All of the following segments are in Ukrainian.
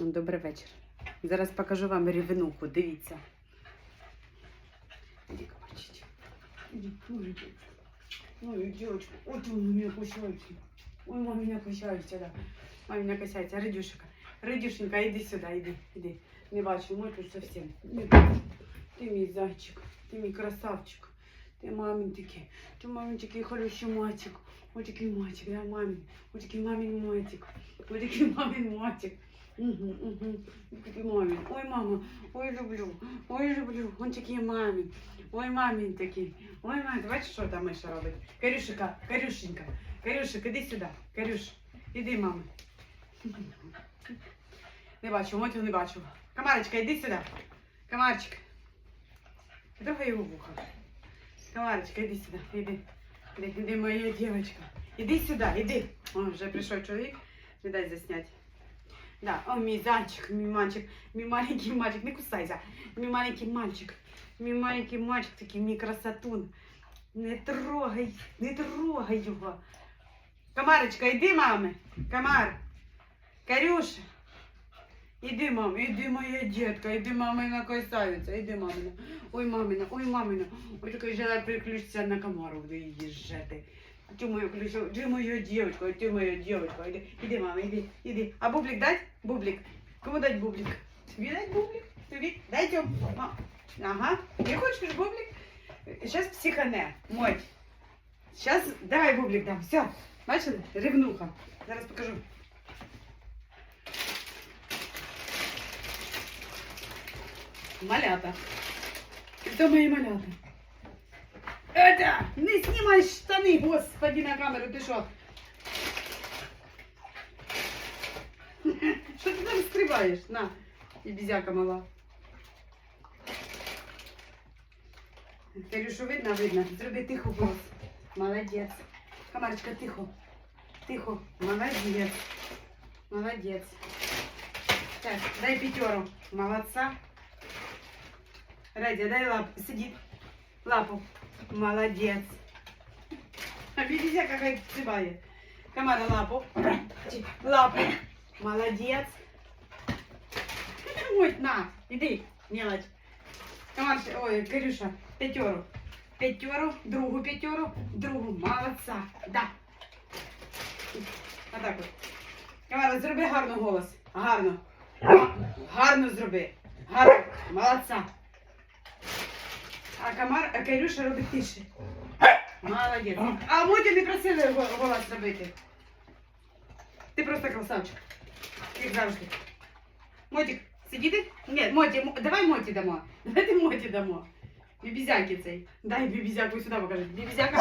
Ну, Добрий вечір. Зараз покажу вам рівнуху. Дивіться. Иди, комарчик. Иди, ой. Ой, девочка. Вот он меня кусается. Ой, мама меня кусается, да. Мама меня кусается. Радюшика. Радюшенька, иди сюда, иди, иди. Не бачу, мой тут бачу. Ти мій зайчик, ти мій красавчик. Ти мамин такий. Ти мамин такий хороший мальчик. Ой, такий мальчик, да, мамин. Ой, такий мамин мальчик. Ой, такий мамин мальчик. Угу, угу. Мамин. Ой, мама, ой, люблю. Ой, люблю. Он такий мамин. Ой, мамин такий. Ой, мамин. Бачиш, що там Миша робить? Карюшика, Карюшенька. Карюшик, іди сюди. Карюш, іди, мама. Не бачу, мотю не бачу. Камарочка, іди сюди. Камарчик. Трогай його вуха. Камарочка, іди сюди. Іди. Іди, іди, моя дівчинка. Іди сюди, іди. О, вже прийшов чоловік. Не дай заснять. Да, о, мій зайчик, мій мальчик, мій маленький мальчик, не кусайся. Мій маленький мальчик, мій маленький мальчик такий, мій красотун. Не трогай, не трогай його. Камарочка, іди, мами. Камар. Карюша. Іди, мама, іди, моя дітка, іди, мамина красавиця, іди, мамина. Ой, мамина, ой, мамина. Ой, така жила переключиться на комару, їжджати. А ти моя ключу, ти моя дівчинка, ти моя дівчинка. Іди, іди, мама, іди, іди. А бублик дать? Бублик. Кому дать бублик? Тобі дать бублик? Тобі? Дайте. Ма. Ага. Не хочеш бублик? Сейчас психане. Моть. Сейчас давай бублик дам. Все. Бачили? Ревнуха. Зараз покажу. Малята. Это мои малята. Это! Не снимай штаны, господи, на камеру, ты что? Что ты там скрываешь? На, и безяка мала. Кирюшу видно, видно. Зроби тихо голос. Молодець. Камарочка, тихо. Тихо. Молодець. Молодець. Так, дай пятеру. Молодца. Радя, дай лапу. Сидит. Лапу. Молодец. А видите, какая цыбая. Комара лапу. Лапу. Молодец. Ой, на, иди, мелочь. Комарша, ой, Кирюша, пятеру. Пятеру, другу пятеру, другу. Молодца. Да. Отак от. Комара, зроби гарно голос. Гарно. Гарно зроби. Гарно. Молодца. А комар, а Кирюша робить тише. Молодець. А Мотя не просили го- голос зробити. Ти просто красавчик. Як завжди. Мотик, сидіти? Ні, Моті, давай Моті дамо. Давайте Моті дамо. Бібізяки цей. Дай бібізяку сюди покажи. Бібізяка.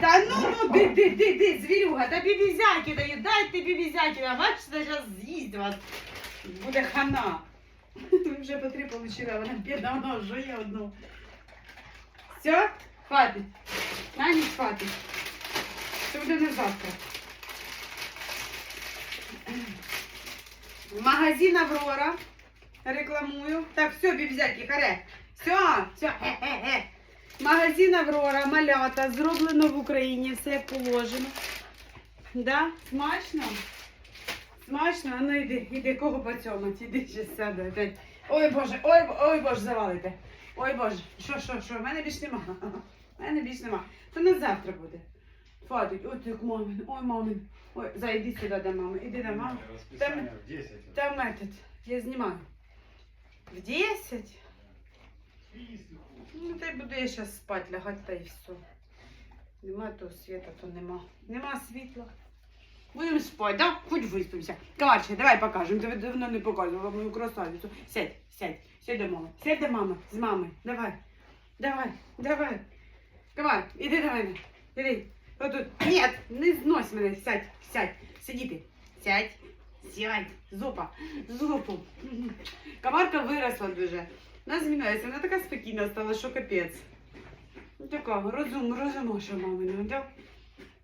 Та ну, ну, ди, ди, ди, ди, звірюга, та бібізяки даю, дайте бібізяки, а бачите, зараз з'їсть вас. Буде хана. Вже по три получили, вона бідна, вона жує одну. Все, хватить. На ніч хватить. Це буде на завтра. Магазин Аврора. Рекламую. Так, все, бібзяки, харе. Все, все, е-е-е. Магазин Аврора, малята, зроблено в Україні, все як положено. Да? Смачно? Смачно? А ну йди, йди, кого поцьомать, іди ще сяду. Ой Боже, ой, ой Боже, завалите. Ой Боже, що, що, що, в мене більш нема. В мене більш нема. То на завтра буде. Хватить, ой, як мамин, ой, мамин. Ой, зайди сюди до мами, іди до мами. Расписание в 10. Там этот, я знімаю. В 10? Ну, та й буду я зараз спати, лягати та й все. Нема того світа, то нема. Нема світла. Будемо спати, да? Хоч виспимося. Каварчик, давай покажемо. Тебе давно не показувала мою красавицю. Сядь, сядь, сядь до мами. Сядь до мами, з мами. Давай. Давай, давай. Кавар, іди до мене. Іди. Отут. Ні, не знось мене. Сядь, сядь. Сиди ти. Сядь. Сядь. Зупа. Зупу. Комарка виросла дуже. Вона змінилася, вона така спокійна стала, що капець. Така, розум, розумоша мамина, да?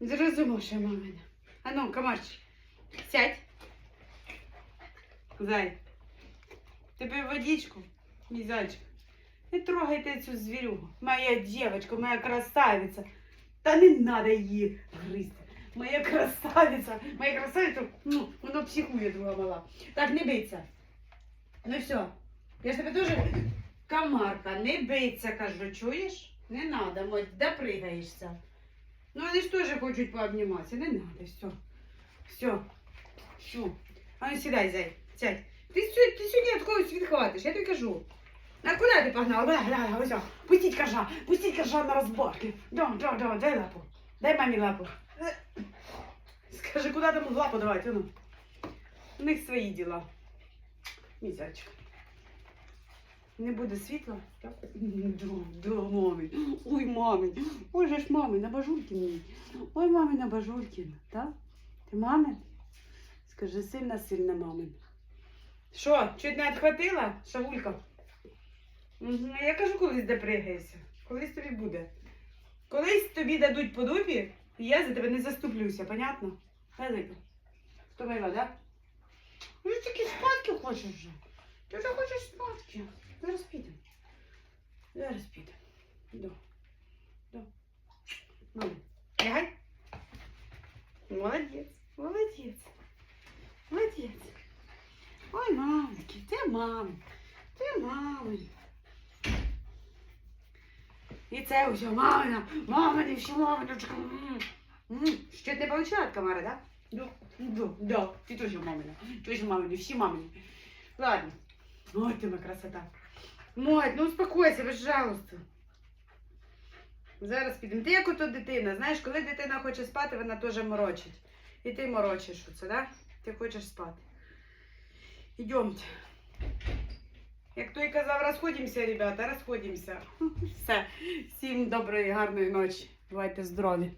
Зрозумоша мамина. А ну, комарчик, сядь. Зай. Тебе водичку, мій зайчик. Не трогайте цю звірюгу. Моя дівчинка, моя красавиця. Та не треба її гризти. Моя красавиця, моя красавиця, ну, воно психує друга мала. Так, не бийся. Ну все. Я ж тебе дуже. Камарка, не бийся, кажу, чуєш? Не надо, мать, допригаєшся. Ну вони ж теж хочуть пообніматися. Не надо, все. Все. Все. А ну сідай, зай, сядь. Ти, сьо- ти сьогодні від когось відхватиш, я тобі кажу. А куди ти погнала? Бля, бля, ось, о. пустіть кажа, пустіть на розборки. Да, да, да, дай лапу. Дай мамі лапу. Скажи, куди там лапу давати, ну. У них свої діла. Місячка. Не буде світла? Так? Да. Ой, мамин. Ой, же ж мамин, абажулькін мій. Ой, мамин, абажулькін. Так? Ти мамин? Скажи, сильно, сильно мамин. Що, чуть не відхватила, Шавулька? Я кажу, колись допригаєшся. Колись тобі буде. Колись тобі дадуть по дупі, і я за тебе не заступлюся, понятно? Зайка. Вставайла, да? Ну ти таки спадки хочеш вже. Ти вже хочеш спадки. Зараз підемо. Зараз підемо. До. До. Мама. Лягай. Молодець. Молодець. Молодець. Ой, мамки, ти мами. Ти мами. І це усе мамина, мамина, всі маминочка. Ще не получила від комара, да? Да, да, да. Ти теж мамина. Теж мамина, всі мамини. Ладно. Ой, ти моя красота. Мать, ну успокойся, пожалуйста. Зараз підемо. Ти як ото дитина. Знаєш, коли дитина хоче спати, вона теж морочить. І ти морочиш оце, да? Ти хочеш спати. Ідемте. Як той казав, розходимося, ребята, розходимося. Все. Всім доброї, гарної ночі. Бувайте здорові.